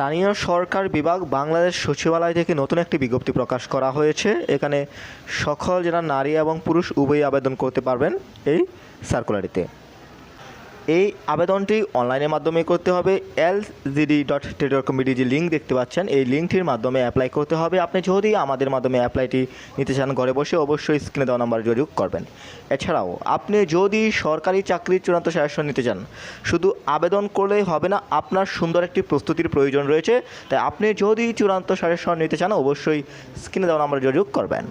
স্থানীয় সরকার বিভাগ বাংলাদেশ সচিবালয় থেকে নতুন একটি বিজ্ঞপ্তি প্রকাশ করা হয়েছে। এখানে সকল যারা নারী এবং পুরুষ উভয়ই আবেদন করতে পারবেন এই সার্কুলারিতে এই আবেদনটি অনলাইনের মাধ্যমে করতে হবে। এল জিডি ডট টেডর কমিটি যে লিঙ্ক দেখতে পাচ্ছেন। এই লিঙ্কটির মাধ্যমে অ্যাপ্লাই করতে হবে। আপনি যদি আমাদের মাধ্যমে অ্যাপ্লাইটি নিতে চান ঘরে বসে, অবশ্যই স্ক্রিনে দেওয়া নাম্বার যোগাযোগ করবেন। এছাড়াও, আপনি যদি সরকারি চাকরির চূড়ান্ত সাজেশন নিতে চান, শুধু আবেদন করলেই হবে না, আপনার সুন্দর একটি প্রস্তুতির প্রয়োজন রয়েছে। তাই আপনি যদি চূড়ান্ত সাজেশন নিতে চান, অবশ্যই স্ক্রিনে দেওয়া নাম্বার যোগাযোগ করবেন।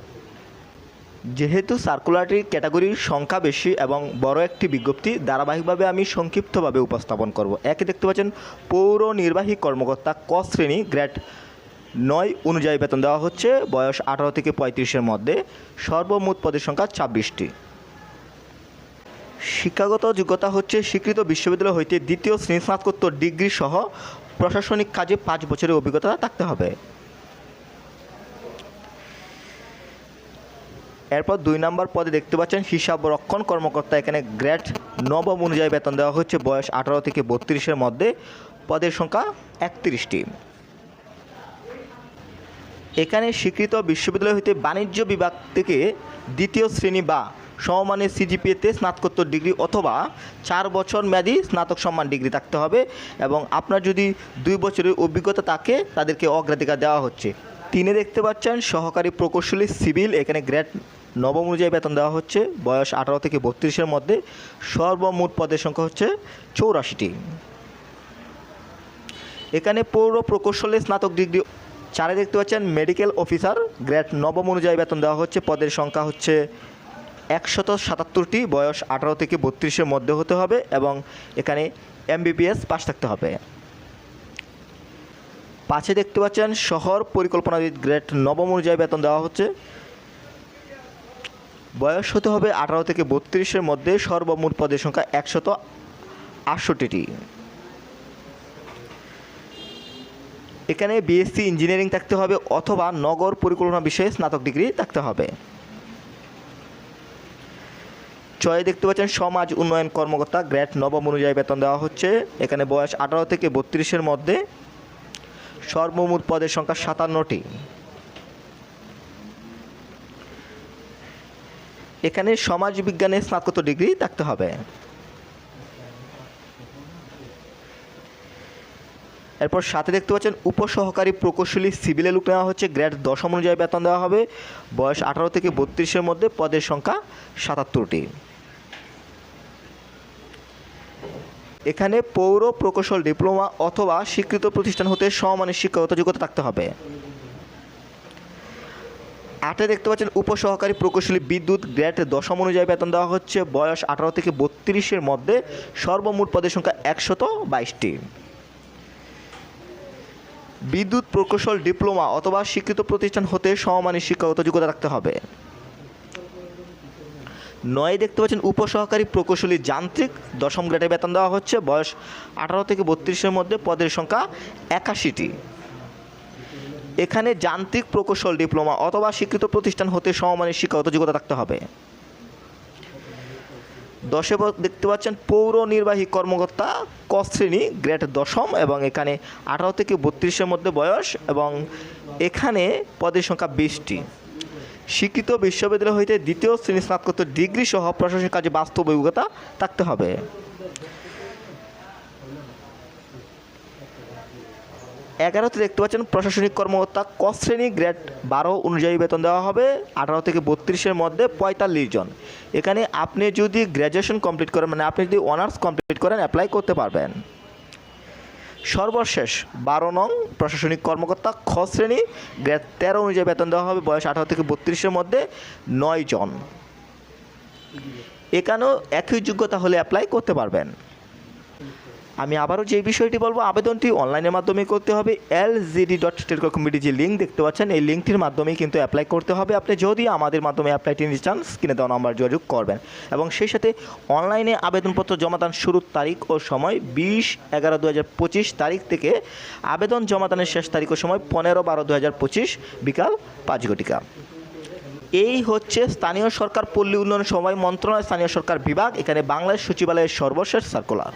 যেহেতু সার্কুলারটির ক্যাটাগরির সংখ্যা বেশি এবং বড় একটি বিজ্ঞপ্তি, ধারাবাহিকভাবে আমি সংক্ষিপ্তভাবে উপস্থাপন করব। একে দেখতে পাচ্ছেন, পৌর নির্বাহী কর্মকর্তা ক শ্রেণি, গ্রেড নয় অনুযায়ী বেতন দেওয়া হচ্ছে, বয়স আঠারো থেকে পঁয়ত্রিশের মধ্যে, সর্বমোট পদের সংখ্যা ছাব্বিশটি। শিক্ষাগত যোগ্যতা হচ্ছে স্বীকৃত বিশ্ববিদ্যালয় হইতে দ্বিতীয় শ্রেণি স্নাতকোত্তর ডিগ্রি সহ প্রশাসনিক কাজে পাঁচ বছরের অভিজ্ঞতা থাকতে হবে। এরপর দুই নম্বর পদে দেখতে পাচ্ছেন হিসাব রক্ষণ কর্মকর্তা এখানে গ্রেড নবম অনুযায়ী বেতন দেওয়া হচ্ছে, বয়স আঠারো থেকে বত্রিশের মধ্যে। পদের সংখ্যা একত্রিশটি। এখানে স্বীকৃত বিশ্ববিদ্যালয় হইতে বাণিজ্য বিভাগ থেকে দ্বিতীয় শ্রেণি বা সমমানের সিজিপিএতে স্নাতকোত্তর ডিগ্রি অথবা চার বছর মেয়াদি স্নাতক সম্মান ডিগ্রি থাকতে হবে এবং আপনার যদি দুই বছরের অভিজ্ঞতা থাকে, তাদেরকে অগ্রাধিকার দেওয়া হচ্ছে। তিনে দেখতে পাচ্ছেন, সহকারী প্রকৌশলী সিভিল, এখানে গ্রেড নবম অনুযায়ী বেতন দেওয়া হচ্ছে, বয়স আঠারো থেকে বত্রিশের মধ্যে, সর্বমোট পদের সংখ্যা হচ্ছে চৌরাশিটি। এখানে পৌর প্রকৌশলী স্নাতক ডিগ্রি চারে দেখতে পাচ্ছেন, মেডিকেল অফিসার, গ্রেড নবম অনুযায়ী বেতন দেওয়া হচ্ছে, পদের সংখ্যা হচ্ছে একশত সাতাত্তরটি, বয়স আঠারো থেকে বত্রিশের মধ্যে হতে হবে এবং এখানে এমবিবিএস পাস থাকতে হবে। পাশে দেখতে পাচ্ছেন শহর পরিকল্পনাবিদ গ্রেড নবম অনুযায়ী বেতন দেওয়া হচ্ছে। বয়স হতে হবে আঠারো থেকে বত্রিশের মধ্যে, সর্বমোট পদের সংখ্যা একশত আটষট্টিটি। এখানে বিএসসি ইঞ্জিনিয়ারিং থাকতে হবে অথবা নগর পরিকল্পনা বিষয়ে স্নাতক ডিগ্রি থাকতে হবে। ছয় দেখতে পাচ্ছেন সমাজ উন্নয়ন কর্মকর্তা গ্রেড নবম অনুযায়ী বেতন দেওয়া হচ্ছে। এখানে বয়স আঠারো থেকে বত্রিশের মধ্যে সর্বমোট পদের সংখ্যা সাতান্নটি। এখানে সমাজ বিজ্ঞানে স্নাতকোত্তর ডিগ্রি থাকতে হবে। এরপর সাথে দেখতে পাচ্ছেন, উপসহকারী প্রকৌশলী সিভিলে লুক নেওয়া হচ্ছে, গ্রেড দশম অনুযায়ী বেতন দেওয়া হবে। বয়স আঠারো থেকে বত্রিশের মধ্যে পদের সংখ্যা সাতাত্তরটি। এখানে পৌর প্রকৌশল, ডিপ্লোমা অথবা স্বীকৃত প্রতিষ্ঠান হতে সমমানের শিক্ষাগত যোগ্যতা থাকতে হবে। আটে দেখতে পাচ্ছেন উপসহকারী প্রকৌশলী বিদ্যুৎ গ্রেড দশম অনুযায়ী বেতন দেওয়া হচ্ছে। বয়স আঠারো থেকে বত্রিশের মধ্যে সর্বমোট পদের সংখ্যা একশত বাইশটি। বিদ্যুৎ প্রকৌশল, ডিপ্লোমা অথবা স্বীকৃত প্রতিষ্ঠান হতে সমমানের শিক্ষাগত যোগ্যতা রাখতে হবে। নয় দেখতে পাচ্ছেন উপসহকারী প্রকৌশলী যান্ত্রিক। দশম গ্রেডে বেতন দেওয়া হচ্ছে। বয়স আঠারো থেকে বত্রিশের মধ্যে। পদের সংখ্যা একাশিটি। এখানে যান্ত্রিক প্রকৌশল, ডিপ্লোমা অথবা স্বীকৃত প্রতিষ্ঠান হতে সমমানের শিক্ষাগত যোগ্যতা থাকতে হবে। দশে দেখতে পাচ্ছেন পৌর নির্বাহী কর্মকর্তা ক শ্রেণি গ্রেড দশম এবং এখানে আঠারো থেকে বত্রিশের মধ্যে বয়স এবং এখানে পদের সংখ্যা বিশটি। স্বীকৃত বিশ্ববিদ্যালয় হইতে দ্বিতীয় শ্রেণি স্নাতকোত্তর ডিগ্রি সহ প্রশাসনিক কাজে বাস্তব অভিজ্ঞতা থাকতে হবে। এগারোতে দেখতে পাচ্ছেন প্রশাসনিক কর্মকর্তা ক শ্রেণি গ্রেড বারো অনুযায়ী বেতন দেওয়া হবে। আঠারো থেকে বত্রিশের মধ্যে পঁয়তাল্লিশ জন। এখানে আপনি যদি গ্র্যাজুয়েশন কমপ্লিট করেন মানে আপনি যদি অনার্স কমপ্লিট করেন, অ্যাপ্লাই করতে পারবেন। সর্বশেষ বারো নং প্রশাসনিক কর্মকর্তা খ শ্রেণি, গ্রেড তেরো অনুযায়ী বেতন দেওয়া হবে, বয়স আঠারো থেকে বত্রিশের মধ্যে নয় জন। এখানেও একই যোগ্যতা হলে অ্যাপ্লাই করতে পারবেন। আমি আবারও যে বিষয়টি বলব, আবেদনটি অনলাইনের মাধ্যমে করতে হবে। L GD dot telco committee যে লিঙ্ক দেখতে পাচ্ছেন, এই লিঙ্কটির মাধ্যমেই কিন্তু অ্যাপ্লাই করতে হবে। আপনি যদি আমাদের মাধ্যমে অ্যাপ্লাইটি নিতে চান স্ক্রিনে দেওয়া নাম্বার যোগাযোগ করবেন। এবং সেই সাথে অনলাইনে আবেদনপত্র জমাদান শুরুর তারিখ ও সময় বিশ এগারো দু হাজার পঁচিশ তারিখ থেকে আবেদন জমাদানের শেষ তারিখ ও সময় পনেরো বারো দু হাজার পঁচিশ বিকাল পাঁচ ঘটিকা। এই হচ্ছে স্থানীয় সরকার পল্লী উন্নয়ন সময় মন্ত্রণালয় স্থানীয় সরকার বিভাগ, এখানে বাংলাদেশ সচিবালয়ের সর্বশেষ সার্কুলার